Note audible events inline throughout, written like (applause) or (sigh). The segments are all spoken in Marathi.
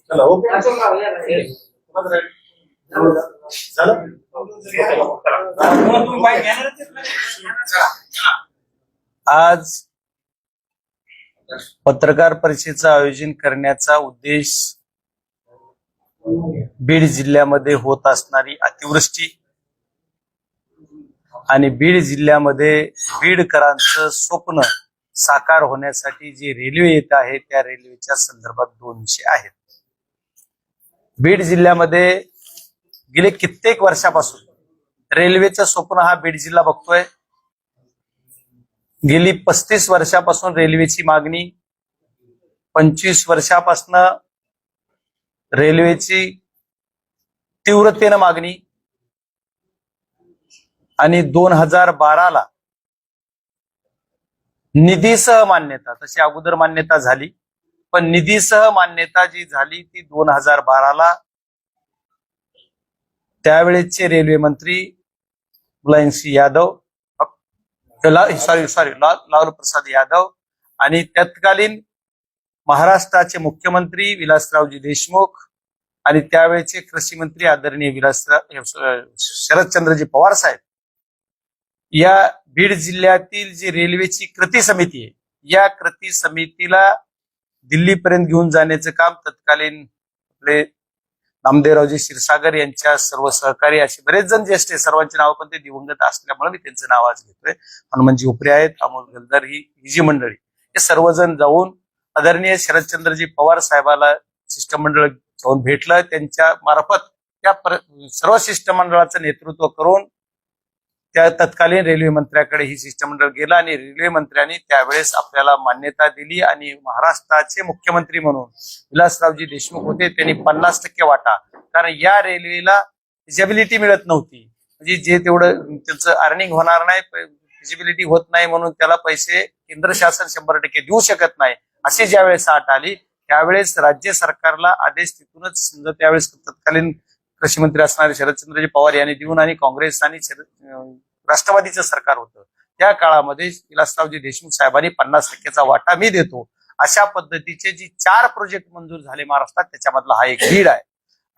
चला ओके झालं आज पत्रकार परिषदेचं आयोजन करण्याचा उद्देश बीड जिल्ह्यामध्ये होत असणारी अतिवृष्टी आणि बीड जिल्ह्यामध्ये बीडकरांचं स्वप्न साकार होण्यासाठी जी रेल्वे येत आहे त्या रेल्वेच्या संदर्भात दोन विषय आहेत. बीड जिल्ह्यामध्ये गेले कित्येक वर्षापासून रेल्वेचं स्वप्न हा बीड जिल्हा बघतोय. गेली पस्तीस वर्षापासून रेल्वेची मागणी पंचवीस वर्षापासून रेल्वेची तीव्रतेनं मागणी आणि दोन हजार बाराला निधीसह मान्यता तशी अगोदर मान्यता झाली पण निधीसह मान्यता जी झाली ती दोन हजार बाराला त्यावेळेचे रेल्वे मंत्री मुलायमसिंह यादव सॉरी सॉरी लालू प्रसाद यादव आणि तत्कालीन महाराष्ट्राचे मुख्यमंत्री विलासरावजी देशमुख आणि त्यावेळेचे कृषी मंत्री आदरणीय विलासराव शरदचंद्रजी पवार साहेब. या बीड जिल्ह्यातील जी रेल्वेची कृती समिती आहे या कृती समितीला दिल्लीपर्यंत घेऊन जाण्याचं काम तत्कालीन आपले नामदेवरावजी क्षीरसागर यांच्या सर्व सहकारी असे बरेच जण ज्येष्ठ आहे सर्वांचे नाव पण ते दिवंगत असल्यामुळे मी त्यांचं नाव आज घेतोय. हनुमानजी उपरे आहेत अमोल गलदार ही ही जी मंडळी हे सर्वजण जाऊन आदरणीय शरदचंद्रजी पवार साहेबाला शिष्टमंडळ जाऊन भेटलं. त्यांच्या मार्फत त्या सर्व शिष्टमंडळाचं नेतृत्व करून त्या तत्कालीन रेल्वे मंत्र्याकडे ही शिष्टमंडळ गेलं आणि रेल्वे मंत्र्यांनी त्यावेळेस आपल्याला मान्यता दिली आणि महाराष्ट्राचे मुख्यमंत्री म्हणून विलासरावजी देशमुख होते. त्यांनी पन्नास टक्के वाटा. कारण या रेल्वेला फिजिबिलिटी मिळत नव्हती. म्हणजे जे तेवढं त्यांचं अर्निंग होणार नाही फिजिबिलिटी होत नाही म्हणून त्याला पैसे केंद्र शासन शंभर टक्के देऊ शकत नाही. अशी ज्यावेळेस आठ आली त्यावेळेस राज्य सरकारला आदेश तिथूनच समजा त्यावेळेस तत्कालीन कृषी मंत्री असणारे शरदचंद्रजी पवार यांनी देऊन आणि काँग्रेस आणि राष्ट्रवादीचं सरकार होतं. त्या काळामध्ये विलासरावजी देशमुख साहेबांनी पन्नास टक्क्याचा वाटा मी देतो. अशा पद्धतीचे जी चार प्रोजेक्ट मंजूर झाले महाराष्ट्रात त्याच्यामधला हा एक बीड आहे.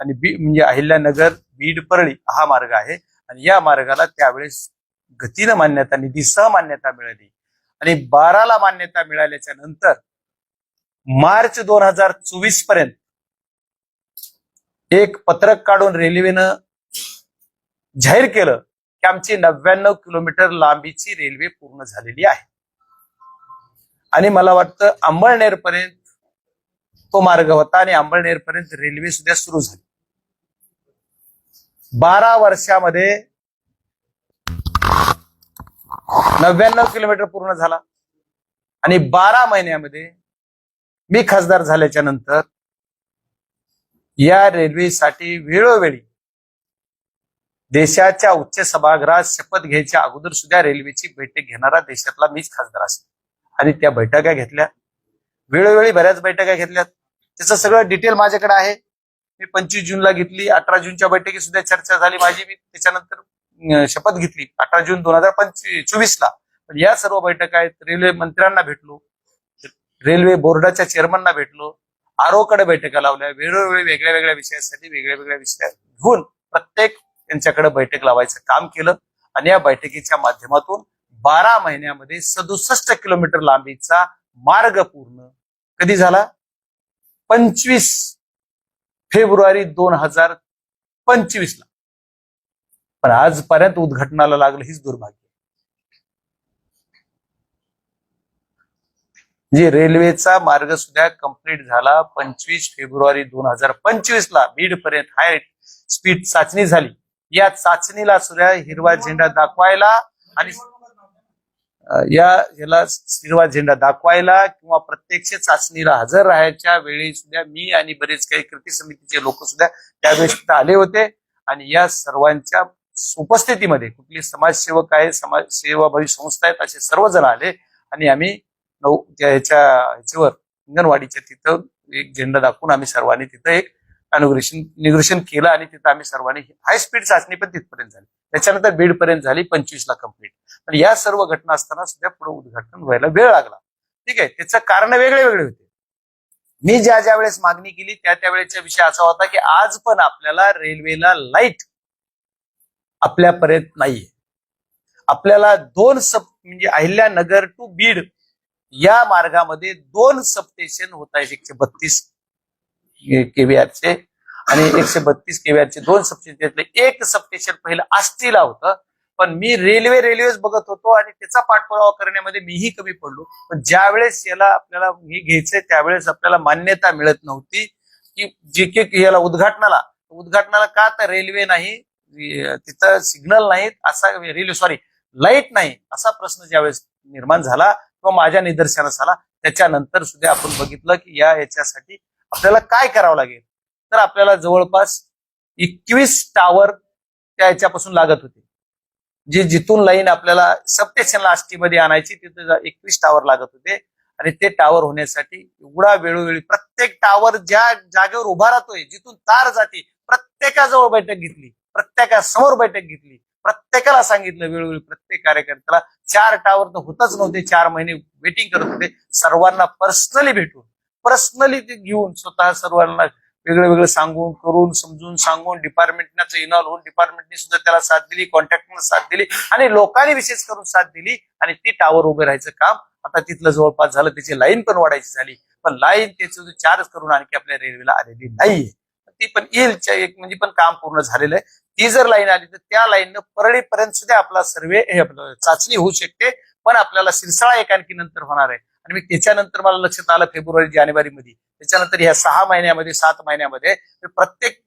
आणि बी म्हणजे अहिल्यानगर बीड परळी हा मार्ग आहे. आणि या मार्गाला त्यावेळेस गतीनं मान्यता निधीसह मान्यता मिळाली. आणि बाराला मान्यता मिळाल्याच्या नंतर मार्च दोन हजार चोवीसपर्यंत एक पत्रक काढून रेल्वेनं जाहीर केलं की आमची नव्याण्णव किलोमीटर लांबीची रेल्वे पूर्ण झालेली आहे. आणि मला वाटतं अंबळनेर पर्यंत तो मार्ग होता आणि अंबळनेर पर्यंत रेल्वे सुद्धा सुरू झाली. बारा वर्षामध्ये नव्याण्णव किलोमीटर पूर्ण झाला. आणि बारा महिन्यामध्ये मी खासदार झाल्याच्यानंतर या रेल्वेसाठी वेळोवेळी देशाच्या उच्च सभागृहात शपथ घ्यायच्या अगोदर सुद्धा रेल्वेची बैठक घेणारा देशातला मीच खासदार असेल. आणि त्या बैठका घेतल्या. वेळोवेळी बऱ्याच बैठका घेतल्या त्याचं सगळं डिटेल माझ्याकडे आहे. मी पंचवीस जूनला घेतली. अठरा जूनच्या बैठकीत सुद्धा चर्चा झाली माझी. मी त्याच्यानंतर शपथ घेतली. अठरा जून दोन हजार पंचवीस चोवीसला. पण या सर्व बैठका आहेत. रेल्वे मंत्र्यांना भेटलो. रेल्वे बोर्डाच्या चेअरमनना भेटलो आरोकडे बैठका लावल्या वेळोवेळी वेगळ्या वेगळ्या विषयासाठी वेगळ्या वेगळ्या विषया घेऊन प्रत्येक त्यांच्याकडे बैठक लावायचं काम केलं. आणि या बैठकीच्या माध्यमातून बारा महिन्यामध्ये सदुसष्ट किलोमीटर लांबीचा मार्ग पूर्ण. कधी झाला? पंचवीस फेब्रुवारी दोन हजार पंचवीस ला पण आजपर्यंत उद्घाटनाला लागलं हीच दुर्भाग्य. जे रेल्वेचा मार्ग सुद्धा कंप्लीट झाला. पंचवीस फेब्रुवारी दोन हजार पंचवीस ला बीड पर्यंत हाय स्पीड चाचणी झाली. या चाचणीला सुद्धा हिरवा झेंडा दाखवायला आणि या याला हिरवा झेंडा दाखवायला किंवा प्रत्यक्ष चाचणीला हजर राहायच्या वेळी सुद्धा मी आणि बरेच काही कृती समितीचे लोक सुद्धा त्यावेळेस आले होते. आणि या सर्वांच्या उपस्थितीमध्ये कुठली समाजसेवक आहे समाज सेवाभावी संस्था आहेत असे सर्वजण आले. आणि आम्ही नऊ त्या ह्याच्या ह्याच्यावर अंगणवाडीच्या तिथं एक झेंडा दाखवून आम्ही सर्वांनी तिथं एक अनुग्रेशन निग्रेशन केलं आणि तिथं आम्ही सर्वांनी हाय स्पीड चाचणी पण तिथपर्यंत झाली. त्याच्यानंतर बीड पर्यंत झाली पंचवीस ला पण या सर्व घटना असताना सुद्धा पुढे उद्घाटन व्हायला वेळ लागला. ठीक आहे? त्याचं कारण वेगळे वेगळे होते. मी ज्या ज्या वेळेस मागणी केली त्या त्यावेळेचा विषय असा होता की आज पण आपल्याला रेल्वेला लाइट आपल्यापर्यंत नाहीये. आपल्याला दोन सब म्हणजे अहिल्यानगर टू बीड या मार्गामध्ये दोन सबस्टेशन होत आहेत एकशे बत्तीस केव्हीआरचे आणि एकशे बत्तीस केव्हीआरचे दोन सबस्टेशन एक सबस्टेशन पहिलं आष्टीला होतं. पण मी रेल्वे रेल्वेच बघत होतो आणि त्याचा पाठपुरावा करण्यामध्ये मीही कमी पडलो. पण ज्यावेळेस याला आपल्याला हे घ्यायचंय त्यावेळेस आपल्याला मान्यता मिळत नव्हती की जे के याला उद्घाटनाला. उद्घाटनाला का तर रेल्वे नाही तिथं सिग्नल नाहीत असा रेल्वे सॉरी लाइट नाही असा प्रश्न ज्यावेळेस निर्माण झाला. किंवा माझ्या निदर्शनास आला त्याच्यानंतर सुद्धा आपण बघितलं की या याच्यासाठी आपल्याला काय करावं लागेल? तर आपल्याला जवळपास एकवीस टावर त्या याच्यापासून लागत होते. जे जिथून लाईन आपल्याला सबस्टेशन आष्टीमध्ये आणायची तिथे एकवीस टावर लागत होते. आणि ते टावर होण्यासाठी एवढा वेळोवेळी प्रत्येक टावर ज्या जागेवर उभा राहतोय जिथून तार जाते प्रत्येकाजवळ बैठक घेतली प्रत्येकासमोर बैठक घेतली. प्रत्येकाला सांगितलं वेळोवेळी प्रत्येक कार्यकर्त्याला. चार टावर तर होतच नव्हते चार महिने वेटिंग करत होते. सर्वांना पर्सनली भेटून पर्सनली ते घेऊन स्वतः सर्वांना वेगळं वेगळं सांगून करून समजून सांगून डिपार्टमेंटनं इन्व्हॉल्व होऊन डिपार्टमेंटने सुद्धा त्याला साथ दिली कॉन्ट्रॅक्टनं साथ दिली आणि लोकांनी विशेष करून साथ दिली आणि ती टावर उभे राहायचं काम आता तिथलं जवळपास झालं त्याची लाईन पण वाढायची झाली. पण लाईन त्याचं चार्ज करून आणखी आपल्या रेल्वेला आलेली नाहीये. ती पण येईल च्या- एक म्हणजे पण काम पूर्ण झालेलं आहे. ती जर लाईन आली तर त्या लाईननं परळीपर्यंत सुद्धा आपला सर्वे आपलं चाचणी होऊ शकते. पण आपल्याला सिरसाळा एक आणखी नंतर होणार आहे. आणि मी त्याच्यानंतर मला लक्षात आलं फेब्रुवारी जानेवारी मध्ये त्याच्यानंतर ह्या सहा महिन्यामध्ये सात महिन्यामध्ये प्रत्येक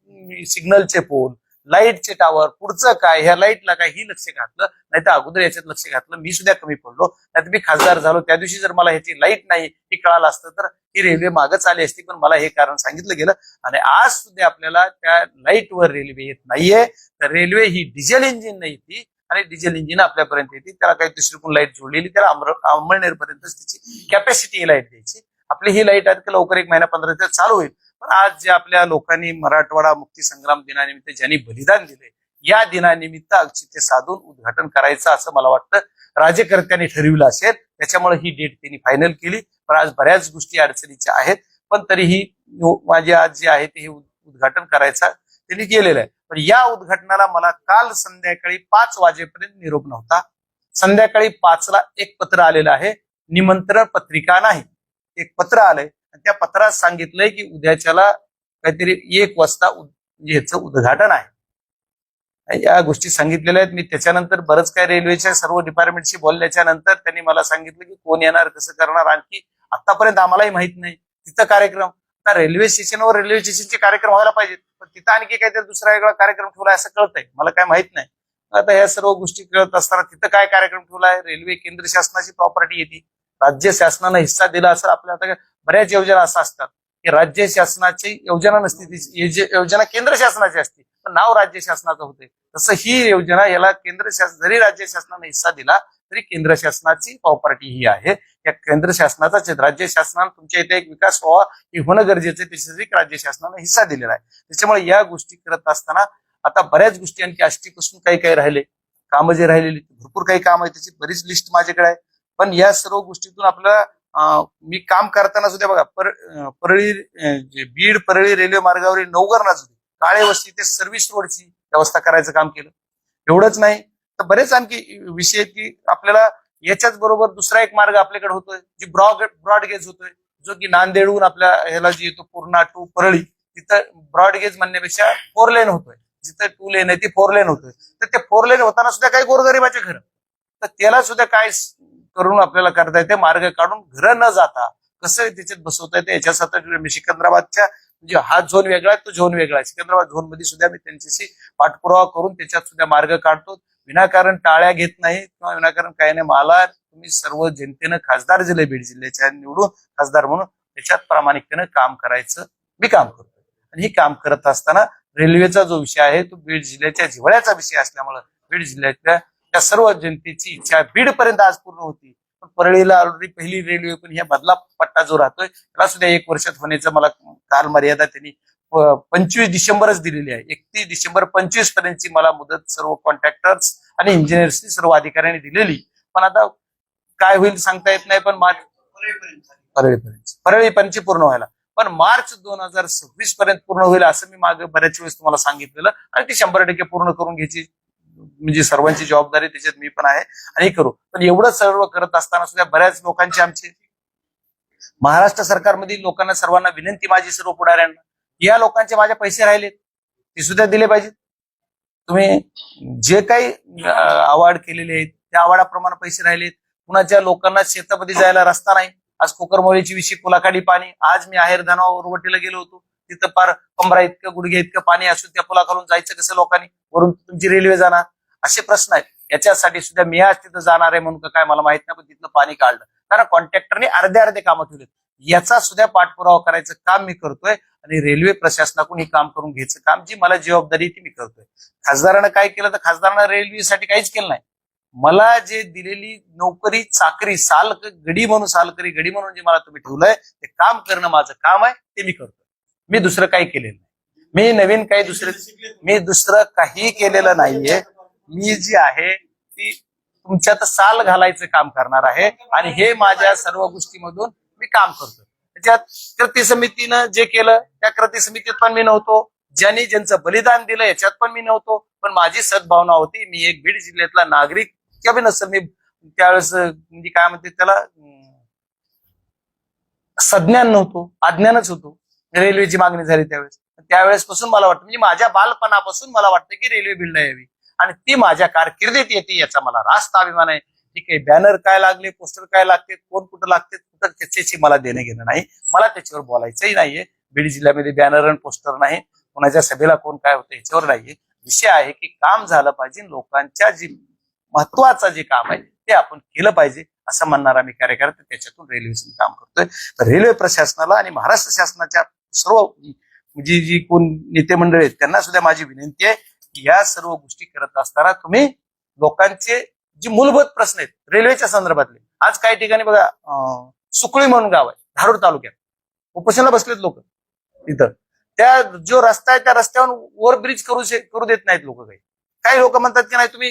सिग्नलचे पोल लाईटचे टावर पुढचं काय ह्या लाईटला काय ही लक्ष घातलं नाही तर अगोदर याच्यात लक्ष घातलं मी सुद्धा कमी पडलो. नाही मी खासदार झालो. त्या दिवशी जर मला ह्याची लाइट नाही हे कळालं असतं तर ही रेल्वे मागच आली असती पण मला हे कारण सांगितलं गेलं. आणि आज सुद्धा आपल्याला त्या लाईटवर रेल्वे येत नाहीये. तर रेल्वे ही डिझेल इंजिन नाही ती. आणि डिझेल इंजिन आपल्यापर्यंत येते. त्याला काही दुसरी कोण लाइट जोडलेली त्याला अमळनेर पर्यंतच त्याची कॅपॅसिटी लाइट द्यायची. आपली ही लाइट आहे लवकर एक महिना पंधरा दिवस चालू होईल. पण आज जे आपल्या लोकांनी मराठवाडा मुक्ती संग्राम दिनानिमित्त ज्यांनी बलिदान दिले या दिनानिमित्त औचित्य साधून उद्घाटन करायचं असं मला वाटतं. राज्यकर्त्यांनी ठरविलं असेल त्याच्यामुळे ही डेट त्यांनी फायनल केली. पण आज बऱ्याच गोष्टी अडचणीच्या आहेत. पण तरीही माझे आज जे आहे ते हे उद्घाटन करायचा त्यांनी केलेलं आहे. पण या उद्घाटनाला मला काल संध्याकाळी पाच वाजेपर्यंत निरोप नव्हता. संध्याकाळी पाचला एक पत्र आलेलं आहे. निमंत्रण पत्रिका नाही. एक पत्र आलंय. त्या पत्रात सांगितलंय की उद्याच्याला काहीतरी एक वाजता याचं उद्घाटन आहे. या गोष्टी सांगितलेल्या आहेत. मी त्याच्यानंतर बरंच काय रेल्वेच्या सर्व डिपार्टमेंटशी बोलल्याच्या नंतर त्यांनी मला सांगितलं की कोण येणार कसं करणार आणखी आतापर्यंत आम्हालाही माहीत नाही. तिथं कार्यक्रम आता रेल्वे स्टेशनवर रेल्वे स्टेशनचे कार्यक्रम व्हायला पाहिजेत. पण तिथं आणखी काहीतरी दुसरा वेगळा कार्यक्रम ठेवलाय असं कळतंय. मला काय माहीत नाही. आता या सर्व गोष्टी कळत असताना तिथं काय कार्यक्रम ठेवलाय रेल्वे केंद्र शासनाची प्रॉपर्टी येते. राज्य शासनानं हिस्सा दिला असं आपल्या आता बऱ्याच योजना असं असतात. की राज्य शासनाची योजना नसते ती. योजना केंद्र शासनाची असते. पण नाव राज्य शासनाचं होते. तसं ही योजना याला केंद्र शासन जरी राज्य शासनाने हिस्सा दिला तरी केंद्र शासनाची प्रॉपर्टी ही आहे. या केंद्र शासनाचाच राज्य शासनानं तुमच्या इथे एक विकास व्हावा हे होणं गरजेचं आहे. त्याच्यासाठी राज्य शासनाने हिस्सा दिलेला आहे. त्याच्यामुळे या गोष्टी करत असताना आता बऱ्याच गोष्टी आणखी आष्टीपासून काही काही राहिले. कामं जे राहिलेली भरपूर काही काम आहे त्याची बरीच लिस्ट माझ्याकडे आहे. पण या सर्व गोष्टीतून आपल्याला मी काम करताना सुद्धा बघा पर परळी बीड परळी रेल्वे मार्गावरील नवगरणा सुद्धा काळे वस्ती ते सर्व्हिस रोडची व्यवस्था करायचं काम केलं. एवढंच नाही तर बरेच आणखी विषय आहेत की आपल्याला याच्याच बरोबर दुसरा एक मार्ग आपल्याकडे होतोय जी ब्रॉड ब्रॉडगेज होतोय जो की नांदेडहून आपल्या ह्याला जी येतो पूर्णा टू परळी तिथं ब्रॉडगेज म्हणण्यापेक्षा फोर लेन होतोय. जिथं टू लेन आहे ती फोर लेन होतोय. तर ते फोर लेन होताना सुद्धा काही गोरगरिबाचे घर तर त्याला सुद्धा काय करून आपल्याला करता येते मार्ग काढून घरं न जाता कसं त्याच्यात बसवता येते. याच्यासाठी सिकंदराबादच्या म्हणजे हा झोन वेगळा आहे तो झोन वेगळा आहे. सिकंदराबाद झोनमध्ये सुद्धा मी त्यांच्याशी पाठपुरावा करून त्याच्यात सुद्धा मार्ग काढतो. विनाकारण टाळ्या घेत नाही किंवा विनाकारण काही नाही. मला तुम्ही सर्व जनतेनं खासदार जिल्हे बीड जिल्ह्याच्या निवडून खासदार म्हणून त्याच्यात प्रामाणिकतेनं काम करायचं मी काम करतो आणि हे काम करत असताना रेल्वेचा जो विषय आहे तो बीड जिल्ह्याच्या जिव्हाळ्याचा विषय असल्यामुळं बीड जिल्ह्यातल्या त्या सर्व जनतेची इच्छा बीड पर्यंत आज पूर्ण होती. पण परळीला ऑलरेडी पहिली रेल्वे पण ह्या मधला पट्टा जो राहतोय त्याला सुद्धा एक वर्षात होण्याचं मला काल मर्यादा त्यांनी पंचवीस डिसेंबरच दिलेली आहे. एकतीस डिसेंबर पंचवीस पर्यंतची मला मुदत सर्व कॉन्ट्रॅक्टर्स आणि इंजिनियर्सनी सर्व अधिकाऱ्यांनी दिलेली. पण आता काय होईल सांगता येत नाही पण मार्च परळीपर्यंत. परळीपर्यंत पूर्ण व्हायला. पण मार्च दोन हजार सव्वीस पर्यंत पूर्ण होईल असं मी मागे बऱ्याच वेळेस तुम्हाला सांगितलेलं आणि ती शंभर टक्के पूर्ण करून घ्यायची म्हणजे सर्वांची जबाबदारी त्याच्यात मी पण आहे आणि करू. पण एवढं सर्व करत असताना सुद्धा बऱ्याच लोकांची आमची महाराष्ट्र सरकारमधील लोकांना सर्वांना विनंती माझी सर्व पुढाऱ्यांना या लोकांचे माझे पैसे राहिलेत ते सुद्धा दिले पाहिजेत. तुम्ही जे काही अवॉर्ड केलेले आहेत त्या अवॉर्डाप्रमाणे पैसे राहिलेत. कुणाच्या लोकांना शेतामध्ये जायला रस्ता नाही आज कोकरमोळीची विषयी पुलाखाली पाणी आज मी आहेर धनावर उरवटीला गेलो होतो. तिथं पार कमरा इतकं गुडघे इतकं पाणी असून त्या पुलाखालून जायचं कसं लोकांनी? वरून तुमची रेल्वे जाणार. असे प्रश्न आहेत. याच्यासाठी सुद्धा मी आज तिथं जाणार आहे म्हणून का काय मला माहीत नाही पण तिथलं पाणी काढलं. कारण कॉन्ट्रॅक्टरने अर्धे अर्धे कामं ठेवले याचा सुद्धा पाठपुरावा करायचं काम मी करतोय आणि रेल्वे प्रशासनाकडून हे काम करून घ्यायचं काम जी मला जबाबदारी ती मी करतोय. खासदारानं काय केलं तर खासदारानं रेल्वेसाठी काहीच केलं नाही. मला जे दिलेली नोकरी चाकरी साल गडी म्हणून सालकरी गडी म्हणून जे मला तुम्ही ठेवलंय ते काम करणं माझं काम आहे ते मी करतोय. मी दुसरं काही केलेलं नाही. मी नवीन काही दुसरं मी दुसरं काही केलेलं नाहीये. मी जी आहे ती तुमच्यात साल घालायचं काम करणार आहे आणि हे माझ्या सर्व गोष्टीमधून मी काम करतो. त्याच्यात कृती समितीनं जे केलं त्या कृती समितीत पण मी नव्हतो. ज्यांनी ज्यांचं बलिदान दिलं याच्यात पण मी नव्हतो. पण माझी सद्भावना होती. मी एक बीड जिल्ह्यातला नागरिक किंवा बी मी त्यावेळेस म्हणजे काय म्हणते त्याला सज्ञान नव्हतो. अज्ञानच होतो. रेल्वेची मागणी झाली त्यावेळेस. त्यावेळेस पासून मला वाटतं म्हणजे माझ्या बालपणापासून मला वाटतं की रेल्वे बिल्ड यावी. आणि ती माझ्या कारकिर्दीत येते याचा मला रास्त अभिमान आहे. ठीक आहे बॅनर काय लागले पोस्टर काय लागते कोण कुठं लागते कुठं त्याच्याशी मला देणं घेणं नाही. मला त्याच्यावर बोलायचंही नाहीये. बीड जिल्ह्यामध्ये बॅनर आणि पोस्टर नाही. कोणाच्या सभेला कोण काय होतं याच्यावर नाहीये. विषय आहे की काम झालं पाहिजे लोकांच्या जी महत्वाचं जे काम आहे ते आपण केलं पाहिजे असं म्हणणारा मी कार्यकर्ता त्याच्यातून रेल्वेचं काम करतोय. तर रेल्वे प्रशासनाला आणि महाराष्ट्र शासनाच्या सर्व जी जी कोण नेते मंडळी आहेत त्यांना सुद्धा माझी विनंती आहे. या सर्व गोष्टी करत असताना तुम्ही लोकांचे जे मूलभूत प्रश्न आहेत रेल्वेच्या संदर्भातले. आज काही ठिकाणी बघा सुकळी म्हणून गाव आहे धारूर तालुक्यात. उपोषणाला बसलेत लोक तिथं त्या जो रस्ता आहे त्या रस्त्यावर ओव्हरब्रिज करू करू देत नाहीत लोक काही. काही लोक म्हणतात की नाही तुम्ही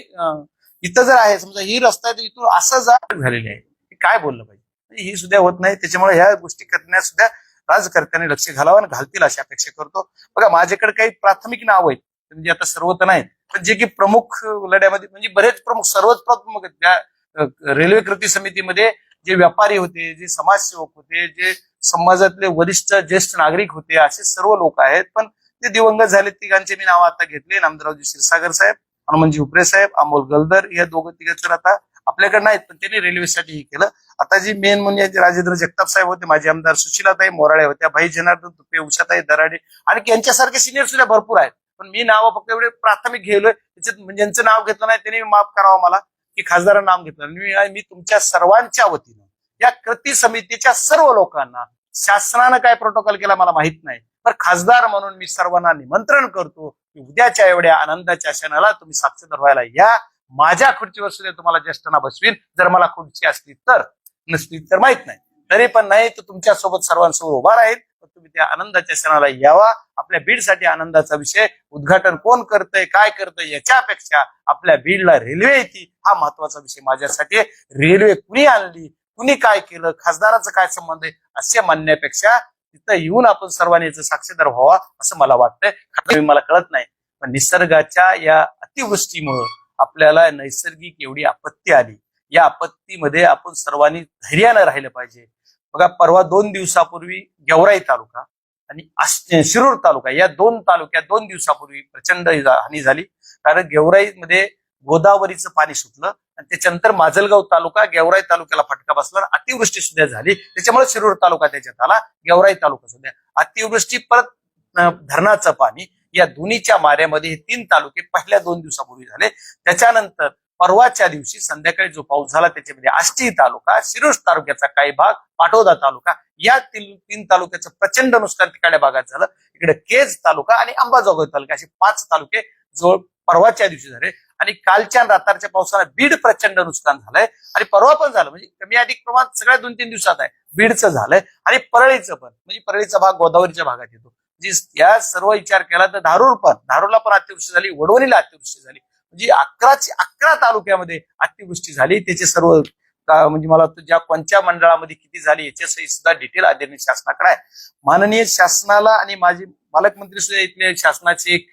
इथं जर आहे समजा ही रस्ता आहे तर इथून असं जा झालेली आहे. काय बोललं पाहिजे? ही सुद्धा होत नाही. त्याच्यामुळे ह्या गोष्टी करण्यास सुद्धा राजकर्त्यांनी लक्ष घालावं आणि घालतील अशी अपेक्षा करतो. बघा माझ्याकडे काही प्राथमिक नाव आहेत. म्हणजे आता सर्व तर नाही पण जे की प्रमुख लढ्यामध्ये म्हणजे बरेच प्रमुख सर्वच प्रमुख त्या रेल्वे कृती समितीमध्ये जे व्यापारी होते जे समाजसेवक होते जे समाजातले वरिष्ठ ज्येष्ठ नागरिक होते असे सर्व लोक आहेत. पण ते दिवंगत झाले तिघांचे मी नाव आता घेतले. नामदरावजी क्षीरसागर साहेब हनुमानजी उपरे साहेब अमोल गलदर या दोघं तिघं तर आता आपल्याकडे नाहीत पण त्यांनी रेल्वेसाठी हे केलं. आता जी मेन म्हणजे राजेंद्र जगताप साहेब होते माझे आमदार सुशीलाताई मोराळे होत्या भाई जनार्दन तुपे उषाताई दराडे आणि यांच्यासारखे सिनियर सुद्धा भरपूर आहेत. पण मी नाव फक्त एवढे प्राथमिक घेलोय त्याच्यात म्हणजे ज्यांचं नाव घेतलं नाही त्यांनी माफ करावं मला की खासदारांना नाव घेतलं मी मी तुमच्या सर्वांच्या वतीनं या कृती समितीच्या सर्व लोकांना शासनानं काय प्रोटोकॉल केला मला माहीत नाही. पण खासदार म्हणून मी सर्वांना निमंत्रण करतो की उद्याच्या एवढ्या आनंदाच्या क्षणाला तुम्ही साक्षीदार व्हायला या. माझ्या खुर्चीवर सुद्धा तुम्हाला ज्येष्ठांना बसवीन. जर मला खुर्ची असली तर नसली तर माहीत नाही. तरी पण नाही तर तुमच्यासोबत सर्वांसमोर उभा राहील. तुम्ही त्या आनंदाच्या क्षणाला यावा. आपल्या बीडसाठी आनंदाचा विषय. उद्घाटन कोण करतंय काय करतंय याच्यापेक्षा आपल्या बीडला रेल्वे येते हा महत्त्वाचा विषय माझ्यासाठी रेल्वे कुणी आणली कुणी काय केलं खासदाराचा काय संबंध आहे असे म्हणण्यापेक्षा तिथं येऊन आपण सर्वांनी याचं साक्षीदार व्हावा असं मला वाटतंय. मला कळत नाही. पण निसर्गाच्या या अतिवृष्टीमुळं आपल्याला नैसर्गिक एवढी आपत्ती आली. या आपत्तीमध्ये आपण सर्वांनी धैर्यानं राहिलं पाहिजे. बघा परवा दोन दिवसापूर्वी गेवराई तालुका आणि शिरूर तालुका या दोन तालुक्यात दोन दिवसापूर्वी प्रचंड हानी झाली. कारण गेवराईमध्ये गोदावरीचं पाणी सुटलं आणि त्याच्यानंतर माजलगाव तालुका गेवराई तालुक्याला फटका बसला अतिवृष्टी सुद्धा झाली. त्याच्यामुळे शिरूर तालुका त्याच्यात आला गेवराई तालुका सुद्धा. अतिवृष्टी परत धरणाचं पाणी या दोन्हीच्या माऱ्यामध्ये हे तीन तालुके पहिल्या दोन दिवसापूर्वी झाले. त्याच्यानंतर परवाच्या दिवशी संध्याकाळी जो पाऊस झाला त्याच्यामध्ये आष्टी तालुका शिरोष तालुक्याचा काही भाग पाटोदा तालुका या तीन तालुक्याचं प्रचंड नुकसान तिकडल्या भागात झालं. इकडे केज तालुका आणि अंबाजोगाई तालुका असे पाच तालुके जवळ परवाच्या दिवशी झाले. आणि कालच्या रातारच्या पावसाला बीड प्रचंड नुकसान झालंय. आणि परवा पण झालं म्हणजे कमी अधिक प्रमाणात सगळ्या दोन तीन दिवसात आहे. बीडचं झालंय आणि परळीचं पण म्हणजे परळीचा भाग गोदावरीच्या भागात येतो. जी या सर्व विचार केला तर धारूर पण धारूरला पण अतिवृष्टी झाली वडवणीला अतिवृष्टी झाली. म्हणजे अकराची अकरा तालुक्यामध्ये अतिवृष्टी झाली. त्याचे सर्व म्हणजे मला ज्या कोणत्या मंडळामध्ये किती झाली याच्यासाठी सुद्धा डिटेल आदरणीय शासनाकडे आहे. माननीय शासनाला आणि माझे पालकमंत्री सुद्धा इथले शासनाचे एक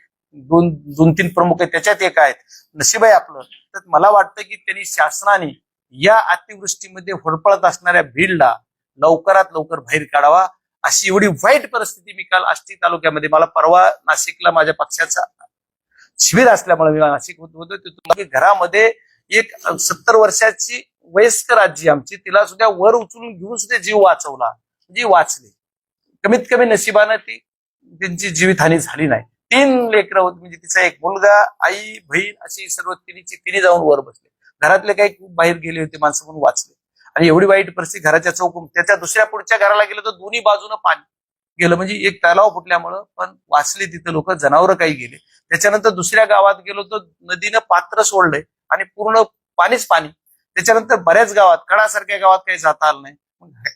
दोन दोन तीन प्रमुख आहेत त्याच्यात एक आहेत. नशीब आहे आपलं. तर मला वाटतं की त्यांनी शासनाने या अतिवृष्टीमध्ये होडपळत असणाऱ्या भीडला लवकरात लवकर बाहेर काढावा. अशी एवढी वाईट परिस्थिती मी काल आष्टी तालुक्यामध्ये मला परवा नाशिकला माझ्या पक्षाचा शिबिर असल्यामुळे मी नाशिक होतो तिथून घरामध्ये एक सत्तर वर्षाची वयस्कर आजी आमची तिला सुद्धा वर उचलून घेऊन सुद्धा जीव वाचवला. जी वाचली. कमीत कमी नशिबानं ती त्यांची जीवितहानी झाली नाही. तीन लेकरं होती म्हणजे तिचा एक मुलगा आई बहीण अशी सर्व तिन्हीची तिन्ही जाऊन वर बसले. घरातले काही खूप बाहेर गेले होते माणसं म्हणून वाचले. आणि एवढी वाईट परिस्थिती घराच्या चौकून त्याच्या दुसऱ्या पुढच्या घराला गेलं तर दोन्ही बाजूनं पाणी. गेलं म्हणजे एक तलाव फुटल्यामुळं पण वाचले तिथं लोक जनावरं काही गेले. त्याच्यानंतर दुसऱ्या गावात गेलो तर नदीनं पात्र सोडलंय आणि पूर्ण पाणीच पाणी. त्याच्यानंतर बऱ्याच गावात कडासारख्या गावात काही जाता आलं नाही.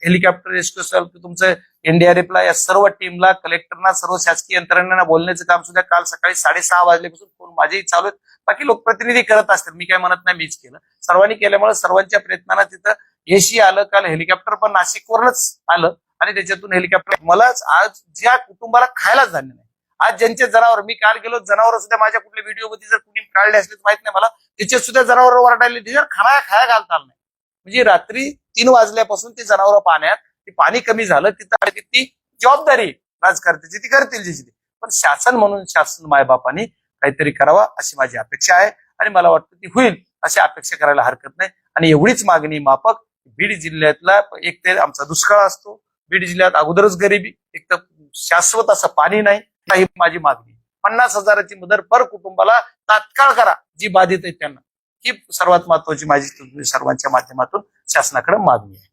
हेलिकॉप्टर रेस्क्यू असेल तुमचं एनडीआरएफला या सर्व टीमला कलेक्टरना सर्व शासकीय यंत्रणांना बोलण्याचं काम सुद्धा काल सकाळी साडेसहा वाजल्यापासून फोन माझेही चालू आहेत. बाकी लोकप्रतिनिधी करत असतील. मी काय म्हणत नाही मीच केलं. सर्वांनी केल्यामुळे सर्वांच्या प्रयत्नांना तिथं यशही आलं. काल हेलिकॉप्टर पण नाशिकवरच आलं. आणि त्याच्यातून हेलिकॉप्टर मलाच आज ज्या कुटुंबाला खायलाच धान्य नाही. आज ज्यांचे जनावर मी काल गेलो जनावर सुद्धा माझ्या कुठल्या व्हिडिओमध्ये जर कुणी काढले असले तर माहीत नाही मला. त्याचे सुद्धा जनावर वरडायले त्याच्यावर खाना खाया घालता नाही. म्हणजे रात्री तीन वाजल्यापासून ती जनावर पाण्यात ते पाणी कमी झालं तिथं ती जबाबदारी राजकारत्याची ती करतील त्याची ती. पण शासन म्हणून शासन मायबापांनी काहीतरी करावा अशी माझी अपेक्षा आहे. आणि मला वाटतं ती होईल अशी अपेक्षा करायला हरकत नाही. आणि एवढीच मागणी माफक बीड जिल्ह्यातला एक ते आमचा दुष्काळ असतो. बीड जिल्ह्यात अगोदरच गरिबी एक तर शाश्वत असं पाणी नाही ही माझी मागणी. पन्नास हजाराची मदत पर कुटुंबाला तात्काळ करा जी बाधित आहेत त्यांना. ही सर्वात महत्वाची माझी सर्वांच्या माध्यमातून शासनाकडे मागणी आहे.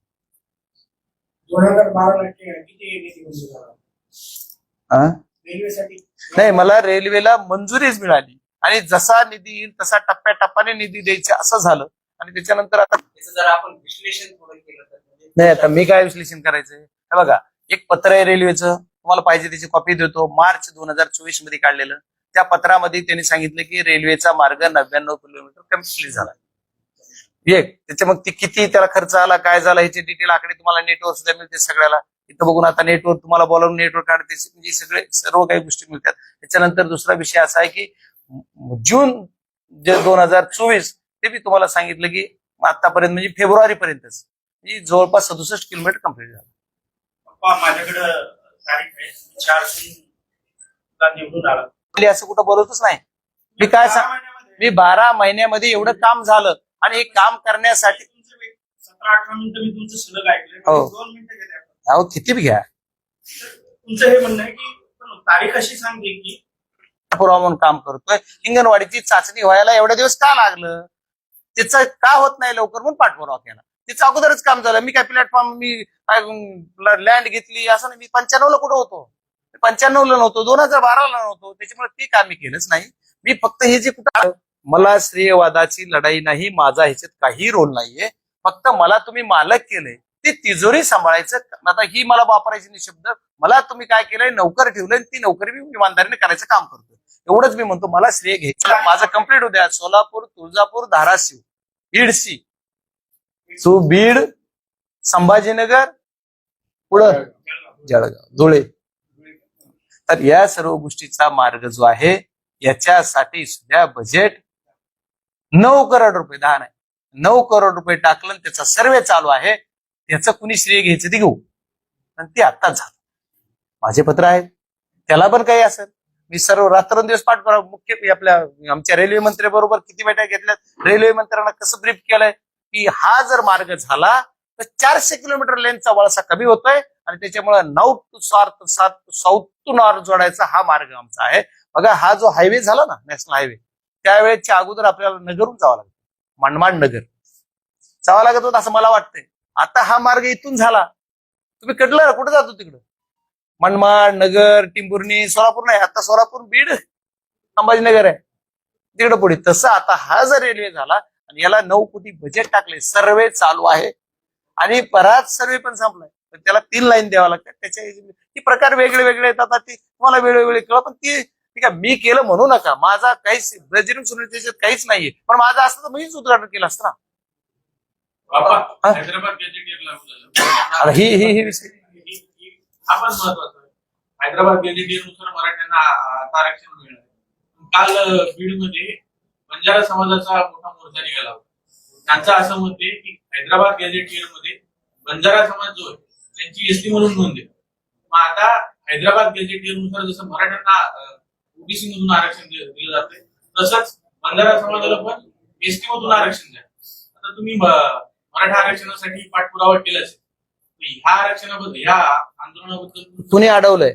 नाही मला रेल्वेला मंजुरीच मिळाली. आणि जसा निधी येईल तसा टप्प्याटप्प्याने निधी द्यायचा असं झालं. आणि त्याच्यानंतर आता जर आपण विश्लेषण थोडं केलं तर नाही आता मी काय विश्लेषण करायचंय? हे बघा एक पत्र आहे रेल्वेचं. तुम्हाला पाहिजे त्याची कॉपी देतो. मार्च दोन हजार चोवीसमध्ये काढलेलं. त्या पत्रामध्ये त्यांनी सांगितलं की रेल्वेचा मार्ग नव्याण्णव किलोमीटर कंप्लीट झाला. एक त्याच्या मग ते किती त्याला खर्च आला काय झाला ह्याचे डिटेल आकडे तुम्हाला नेटवर सुद्धा मिळते सगळ्याला. इथं बघून आता नेटवर तुम्हाला बोलावून नेटवर काढते म्हणजे सगळे सर्व काही गोष्टी मिळतात. त्याच्यानंतर दुसरा विषय असा आहे की जून जे दोन हजार चोवीस ते मी तुम्हाला सांगितलं की आतापर्यंत म्हणजे फेब्रुवारी पर्यंतच म्हणजे जवळपास सदुसष्ट किलोमीटर कंप्लीट झालं. पप्पा माझ्याकडं तारीख आहे. चार ला निवडून आला. असं कुठं बोलतच नाही. मी काय सांग मी बारा महिन्यामध्ये एवढं काम झालं आणि हे काम करण्यासाठी सतरा अठरा मिनिटं मी तुमचं सलग ऐकलंय. हो. दोन मिनिटं आपण. अहो किती बी घ्या. तुमचं हे म्हणणं आहे की पण तारीख अशी सांगते की पुरावा म्हणून काम करतोय. अंगणवाडीची चाचणी व्हायला एवढ्या दिवस का लागलं? त्याचं का होत नाही लवकर? म्हणून पाठपुरावा केला. तिचं अगोदरच काम झालं. मी काय प्लॅटफॉर्म मी लँड घेतली असं नाही. मी पंच्याण्णवला कुठं होतो? पंच्याण्णवला नव्हतो. दोन हजार बाराला नव्हतो. त्याच्यामुळे ते काम मी केलंच नाही. मी फक्त हे जे कुठं मला श्रेयवादाची लढाई नाही माझा ह्याच्यात काही रोल नाहीये. फक्त मला तुम्ही मालक केलंय. ती तिजोरी सांभाळायचं. आता ही मला वापरायची नाही शब्द. मला तुम्ही काय केलंय? नोकर ठेवलंय ती नोकरी मी इमानदारीने करायचं काम करतोय. एवढंच मी म्हणतो मला श्रेय घ्यायचं. माझं कंप्लीट उद्या सोलापूर तुळजापूर धाराशिव बीडसी. सो बीड संभाजीनगर पुढं जळगाव. धुळे. तर या सर्व गोष्टीचा मार्ग जो आहे याच्यासाठी सुद्धा बजेट नऊ करोड रुपये दहा नाही. नऊ करोड रुपये टाकलं आणि त्याचा सर्वे चालू आहे. त्याचं कुणी श्रेय घ्यायचं ते घेऊ. आणि ते आत्ताच झालं. माझे पत्र आहे त्याला पण काही असेल. मी सर्व रात्रंदिवस पाठ मुख्य आपल्या आमच्या रेल्वे मंत्री बरोबर किती बैठक घेतल्यात? रेल्वे मंत्र्यांना कसं ब्रीफ केलंय? की हा जर मार्ग झाला तर चारशे किलोमीटर लेनचा वळसा कमी होतोय आणि त्याच्यामुळे नॉर्थ टू सार्थ सात साऊथ टू नॉर्थ जोडायचा हा मार्ग आमचा आहे. बघा हा जो हायवे झाला ना नॅशनल हायवे त्यावेळेच्या अगोदर आपल्याला नगरून जावं लागतं. मनमाड नगर. जावं लागत होतं असं मला वाटतंय. आता हा मार्ग इथून झाला. तुम्ही कडलं कुठे जातो तिकडं? मनमाड नगर टिंबुर्णी सोलापूर नाही आता सोलापूर बीड संभाजीनगर आहे. तिकडं पुढे. तसं आता हा जर रेल्वे झाला आणि याला नऊ कोटी बजेट टाकले. सर्वे चालू आहे. आणि बराच सर्वे पण संपलाय. तर त्याला तीन लाईन द्यावा लागतात. त्याच्या ती प्रकार वेगळे वेगळे येतात. ती तुम्हाला वेगवेगळे कळ पण ती ठीक आहे मी केलं म्हणू नका. माझा काहीच ब्रजिलियन सुनील त्याच्यात काहीच नाहीये. पण माझं असतं तर मीच उद्घाटन केलं असतं ना. हा? ही ही पण हैदराबाद गॅजेटियरनुसार मराठ्यांना आता आरक्षण मिळणार काल बीडमध्ये बंजारा समाजाचा मोठा मोर्चा निघाला होता. त्यांचं असं मत आहे की हैदराबाद गॅझेटियरमध्ये बंजारा समाज जो आहे त्यांची एसटी म्हणून नोंद आहे. मग आता हैदराबाद गॅझेटियरनुसार जसं मराठ्यांना ओबीसी मधून आरक्षण दिलं जातंय तसंच बंजारा समाजाला पण एसटी मधून आरक्षण द्या. आता तुम्ही मराठा आरक्षणासाठी पाठपुरावा केलाच. ह्या आरक्षणाबद्दल ह्या आंदोलनाबद्दल कुणी अडवलंय?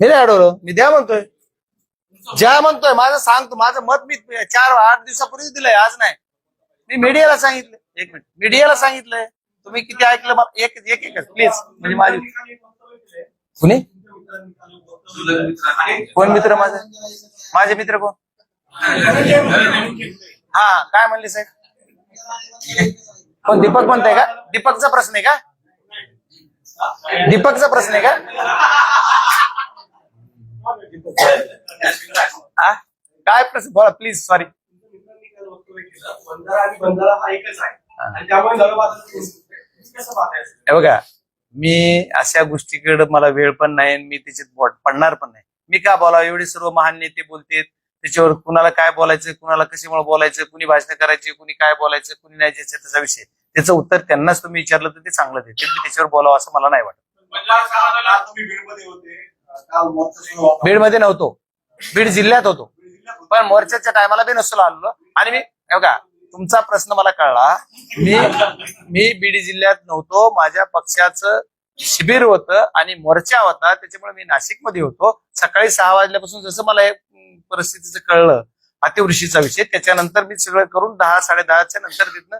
मी नाही अडवलं. मी द्या म्हणतोय. ज्या म्हणतोय माझं सांगतो माझं मत मी चार आठ दिवसापूर्वी दिलंय आज नाही. मी मीडियाला सांगितलं. एक मिनिट. मीडियाला सांगितलंय. तुम्ही किती ऐकलं एक एक एकच प्लीज म्हणजे माझी कुणी? कोण मित्र माझे? माझे मित्र कोण? हा काय म्हणले साहेब? कोण दीपक म्हणताय का? दीपकचा प्रश्न आहे का? दीपकचा प्रश्न आहे का? हा? काय प्रश्न? बोला प्लीज सॉरी बंधारा आणि बंधारा हा एकच आहे आणि त्यामुळे कसं हे बघा मी अशा गोष्टीकडे मला वेळ पण नाही आणि मी त्याच्यात बोट पडणार पण नाही. मी का बोलावं? एवढे सर्व महान नेते बोलतेत. त्याच्यावर कुणाला काय बोलायचं कुणाला कशामुळे बोलायचं कुणी भाषण करायची कुणी काय बोलायचं कुणी नाही ज्याचा त्याचा विषय. त्याचं उत्तर त्यांनाच तुम्ही विचारलं तर ते चांगलं देते मी त्याच्यावर बोलावं असं मला नाही वाटत. बंजारा समाजाला तुम्ही बीडमध्ये होते बीडमध्ये बीडमध्ये नव्हतो. बीड जिल्ह्यात होतो. पण मोर्चाच्या टायमाला बी नसलो आलो आणि मी का बघा तुमचा प्रश्न मला कळला. मी मी बीड जिल्ह्यात नव्हतो. माझ्या पक्षाचं शिबिर होतं आणि मोर्चा होता. त्याच्यामुळे मी नाशिकमध्ये होतो. सकाळी सहा वाजल्यापासून जसं मला हे परिस्थितीचं कळलं अतिवृष्टीचा विषय त्याच्यानंतर मी सगळं करून दहा साडे दहाच्या नंतर तिथनं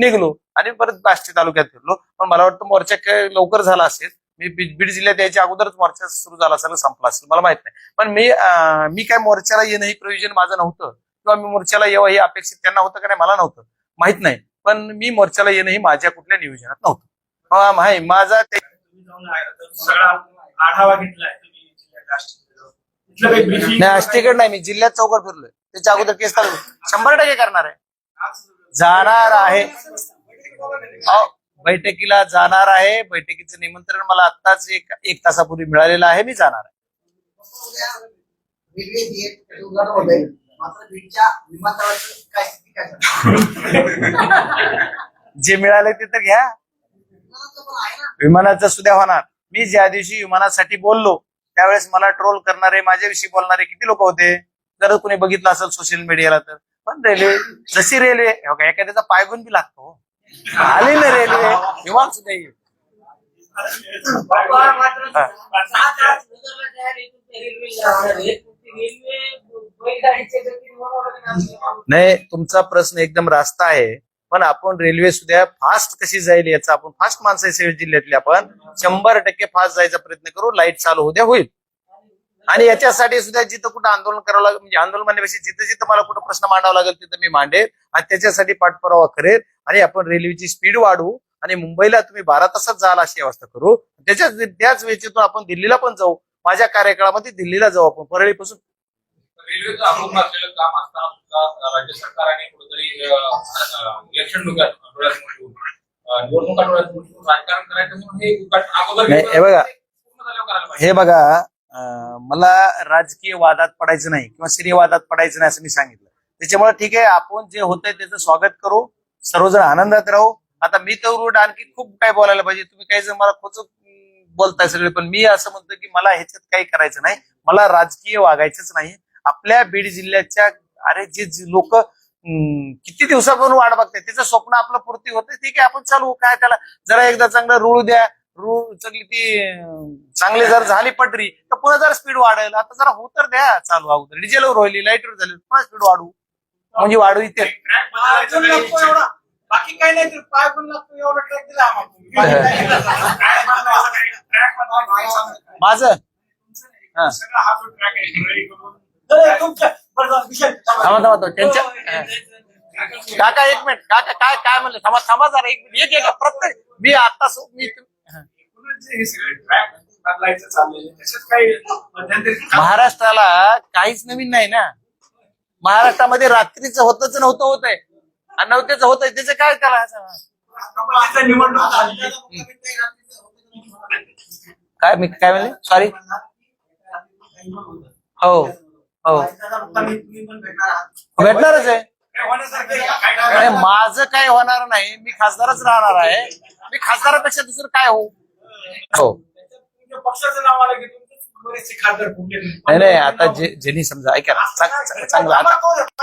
निघलो आणि परत बाष्टी तालुक्यात फिरलो. पण मला वाटतं मोर्चा लवकर झाला असेल. मी बीड बीड जिल्ह्यात यायच्या अगोदरच मोर्चा सुरू झाला असेल संपला असेल मला माहीत नाही. पण मी मी काय मोर्चाला येणं हे प्रयोजन माझं नव्हतं. किंवा मी मोर्चाला यावं हे अपेक्षित त्यांना होतं का नाही मला नव्हतं. माहीत नाही. पण मी मोर्चाला येणं हे माझ्या कुठल्या नियोजनात नव्हतं. हा, माही माझा ते आढावा नाही आष्टीकडे नाही मी जिल्ह्यात चौकड फिरलोय. त्याच्या अगोदर केस चालू. शंभर टक्के करणार आहे. जाणार आहे. बैठकीला जाणार आहे. बैठकीचं निमंत्रण मला आत्ताच एक एक तासापूर्वी मिळालेलं आहे. मी जाणार आहे? (laughs) जे मिळाले ते तर घ्या. विमानाचं सुद्धा होणार. मी ज्या दिवशी विमानासाठी बोललो त्यावेळेस मला ट्रोल करणारे माझ्याविषयी बोलणारे किती लोक होते? जर कोणी बघितलं असेल सोशल मीडियाला तर. पण रेल्वे जशी रेल्वे का, एखाद्याचा पायगुण बी लागतो. आली ना रेल्वे. का नाही? नाही तुमचा प्रश्न एकदम रास्त आहे. पण आपण रेल्वे सुद्धा फास्ट कशी जाईल याचा आपण फास्ट माणसं जिल्ह्यातली आपण. शंभर टक्के फास्ट जायचा प्रयत्न करू. लाइट चालू उद्या होईल. आणि याच्यासाठी सुद्धा जिथं कुठं आंदोलन करावं लागेल म्हणजे आंदोलन म्हणण्यापेक्षा जिथं जिथं मला कुठं प्रश्न मांडावा लागेल तिथं मी मांडेल. आणि त्याच्यासाठी पाठपुरावा करेल. आणि आपण रेल्वेची स्पीड वाढवू. आणि मुंबईला तुम्ही बारा तासात जाल अशी व्यवस्था करू. त्याच्याच त्याच वेळेतून आपण दिल्लीला पण जाऊ. माझ्या कार्यकाळामध्ये दिल्लीला जाऊ आपण परळीपासून. रेल्वेचं अपूर्ण असलेलं काम असताना सुद्धा राज्य सरकारने कुठेतरी इलेक्शन डोक्यात डोळ्यासमोर ठेवून अं, निवडणुका डोळ्यासमोर ठेवून राजकारण करायचं म्हणून हे बघा. हे बघा मला राजकीय वादात पडायचं नाही किंवा स्त्रीवादात पडायचं नाही असं मी सांगितलं. त्याच्यामुळे ठीक आहे आपण जे होतंय त्याचं स्वागत करू. सर्वजण आनंदात राहू. आता मी तर उलट आणखी खूप काय बोलायला पाहिजे. तुम्ही काही जण मला खोच बोलताय सगळे पण मी असं म्हणतो की मला ह्याच्यात काही करायचं नाही. मला राजकीय वागायचंच नाही. आपल्या बीड जिल्ह्याच्या अरे जे लोक किती दिवसापासून वाट बघताय त्याचं स्वप्न आपलं पूर्ती होतं ठीक आहे आपण चालू काय त्याला जरा एकदा चांगलं रूळ द्या. रूळ चांगली ती चांगली जर झाली पटरी तर पुन्हा जरा स्पीड वाढेल आता जरा हो तर द्या चालू अगोदर डिझेलवर होईल लाईटवर झाली पुन्हा स्पीड वाढवू म्हणजे वाढू इथे. बाकी काही नाही पाय पण लागतो एवढा ट्रॅक दिला. माझं. हा. सगळा हा त्यांच्या हा. काका एक मिनिट काका काय काय म्हणले थांबा थांबा जरा एक मिनिट एक प्रत्येक मी आता मी हे. सगळे ट्रॅक बदलायचं त्याच्यात काही मध्यंतरी महाराष्ट्राला काहीच नवीन नाही ना. महाराष्ट्रामध्ये रात्रीचं होतच नव्हतं होत आहे. आणि नव्हतेच होत आहे त्याचं काय त्याला असं? राष्ट्रपतीचं निवडणूक झाली काय मी काय म्हणले? सॉरी हो हो. भेटणारच आहे. नाही, माझं काय होणार नाही. मी खासदारच राहणार आहे. मी खासदारापेक्षा दुसरं काय हो. हो पक्षाचं नाव आलं की नाही नाही आता जे ज्यांनी समजा ऐका ना, चांग- चांग- चांगलं आता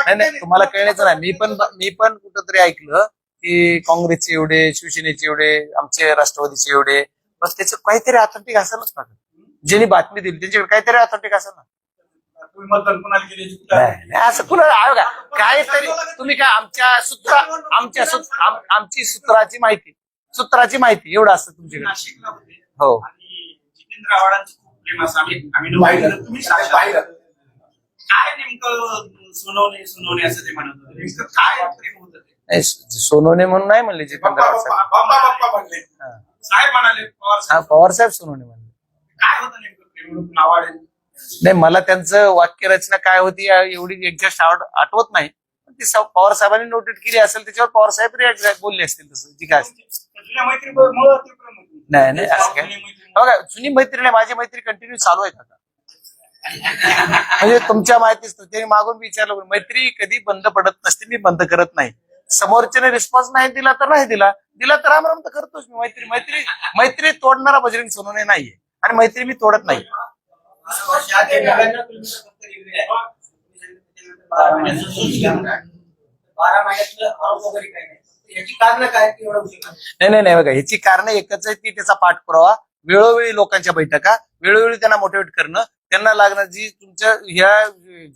नाही नाही तुम्हाला कळण्याचं नाही. मी पण मी पण कुठंतरी ऐकलं की काँग्रेसचे एवढे शिवसेनेचे एवढे आमचे राष्ट्रवादीचे एवढे बस त्याचं काहीतरी ऑथेंटिक असेलच ना. ज्यांनी बातमी दिली त्यांच्याकडे काहीतरी ऑथेंटिक असेल ना. तुम्ही मतदान कोणाला केले नाही नाही, असं कुणा आहे का काहीतरी तुम्ही काय आमच्या सूत्र आमच्या सूत्र आम- आमची सूत्राची माहिती सूत्राची माहिती एवढं असतं तुमच्याकडे. नाशिकला होते. हो. आणि जितेंद्र आव्हाडांचं खूप प्रेम असं आम्ही आम्ही पाहिलं. तुम्ही साक्षात पाहिलं. काय नेमकं सोनवणे सोनवणे असं ते म्हणत होते. नेमकं काय प्रेम होतं ते? नाही, सोनवणे म्हणून नाही म्हणले जितेंद्र बाप्पा आव्हाड साहेब. बाप्पा बाप्पा म्हणले. हा. साहेब म्हणाले पवार हा साहेब पवार साहेब सोनवणे म्हणले. काय होतं नेमकं प्रेम? आव्हाड नाही मला त्यांचं वाक्यरचना काय होती या- एवढी एक्झॅक्ट आठवत नाही. पण ती पवार साहेबांनी नोटेट केली असेल त्याच्यावर पवार साहेब रिॲक्ट बोलले असतील तसं जी काय नाही नाही असं काय. बघा जुनी मैत्री नाही माझी मैत्री कंटिन्यू चालू आहे का म्हणजे तुमच्या माहितीच. त्यांनी मागून विचारलं मैत्री कधी बंद पडत नसते मी बंद करत नाही. समोरच्याने रिस्पॉन्स नाही दिला तर नाही दिला. दिला तर तर करतोच मी. मैत्री मैत्री मैत्री तोडणारा बजरंग सोनवणे नाहीये. आणि मैत्री मी तोडत नाही. नाही नाही नाही बघा ह्याची कारण एकच आहे की त्याचा पाठपुरावा वेळोवेळी लोकांच्या बैठका वेळोवेळी त्यांना मोटिवेट करणं त्यांना लागणार जी तुमच्या ह्या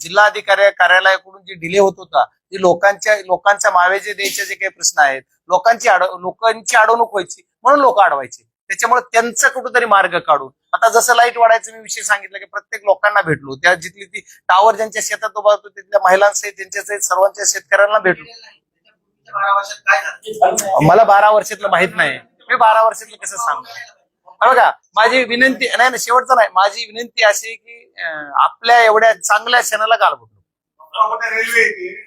जिल्हा अधिकारी कार्यालयाकडून जी डिले होत होता जी लोकांच्या लोकांच्या मावे जे द्यायचे जे काही प्रश्न आहेत लोकांची लोकांची अडवणूक व्हायची म्हणून लोक अडवायचे. त्याच्यामुळे त्यांचा कुठंतरी मार्ग काढून. आता जसं लाइट वाढायचं मी विषय सांगितलं की प्रत्येक लोकांना भेटलो. त्या जिथली ती टावर ज्यांच्या शेतात उभा होतो तिथल्या महिलांसहित त्यांच्या सर्वांच्या शेतकऱ्यांना भेटलो. मला बारा वर्षातलं माहीत नाही. मी बारा वर्षातलं कसं सांगतो बघा माझी विनंती नाही ना शेवटचं नाही. माझी विनंती अशी आहे की आपल्या एवढ्या चांगल्या क्षणाला गाल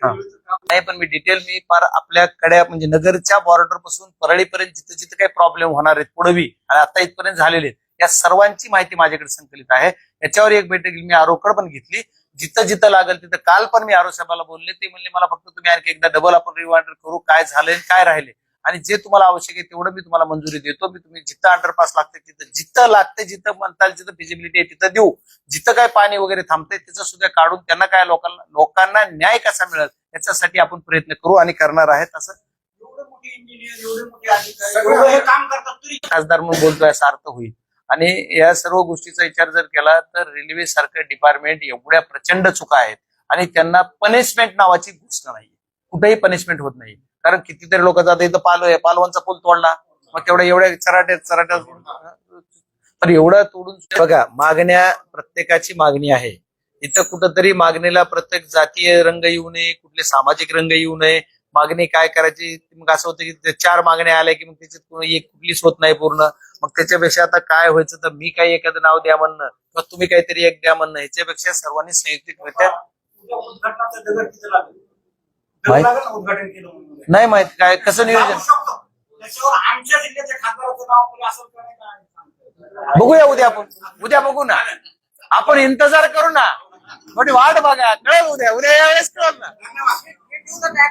नाही पण मी डिटेल मी फार आपल्याकडे म्हणजे नगरच्या बॉर्डरपासून परळीपर्यंत जिथं जिथं काही प्रॉब्लेम होणार आहेत पुढवी आणि आता इथपर्यंत झालेले आहेत या सर्वांची माहिती माझ्याकडे संकलित आहे. याच्यावर एक बैठक मी आरोकड पण घेतली. जिथं जिथं लागेल तिथं काल पण मी आरो साहेबाला बोलले ते म्हणले मला फक्त तुम्ही आणखी एकदा डबल आपण रिवाइंडर करू काय झालंय आणि काय राहिले आणि जे तुम्हाला आवश्यक आहे तेवढं मी तुम्हाला मंजुरी देतो. मी तुम्ही जिथं अंडरपास लागते तिथं जिथं लागते जिथं म्हणताल जिथं फिजिबिलिटी आहे तिथं देऊ. जिथं काय पाणी वगैरे थांबतंय त्याचं सुद्धा काढून त्यांना काय लोकांना लोकांना न्याय कसा मिळेल याच्यासाठी आपण प्रयत्न करू आणि करणार आहेत असं. एवढे मोठे इंजिनियर एवढे मोठे अधिकारी एवढं हे काम करतात तरी खासदार म्हणून बोलतोय असा अर्थ होईल. आणि या सर्व गोष्टीचा विचार जर केला तर रेल्वे सारखं डिपार्टमेंट एवढ्या प्रचंड चुका आहेत. आणि त्यांना पनिशमेंट नावाची गोष्ट नाही कुठेही पनिशमेंट होत नाही कारण कितीतरी लोक जातात इथं पाल पालवांचा पूल तोडला. मग तेवढ्या एवढ्या चराट्या चराट्या तर एवढं तोडून बघा मागण्या प्रत्येकाची मागणी आहे. इथं कुठंतरी मागणीला प्रत्येक जातीय रंग येऊ नये कुठले सामाजिक रंग येऊ नये. मागणी काय करायची? मग असं होतं की चार मागण्या आल्या की मग त्याच्यात एक कुठलीच होत नाही पूर्ण. मग त्याच्यापेक्षा आता काय व्हायचं? तर मी काही एखादं नाव द्या म्हणणं किंवा तुम्ही काहीतरी एक द्या म्हणणं ह्याच्यापेक्षा सर्वांनी संयुक्तिकरित्या माहित- लागेल ना उद्घाटन केलं म्हणून. नाही माहीत काय कसं नियोजन? लागू शकतो. त्याच्यावर आमच्या जिल्ह्याच्या खासदाराचं नाव कोणी असेल का नाही काय बघूया उद्या आपण. उद्या बघू ना. आपण इंतजार करू ना. थोडी वाट बघा. कळेल उद्या. उद्या यावेळेस कळेल ना.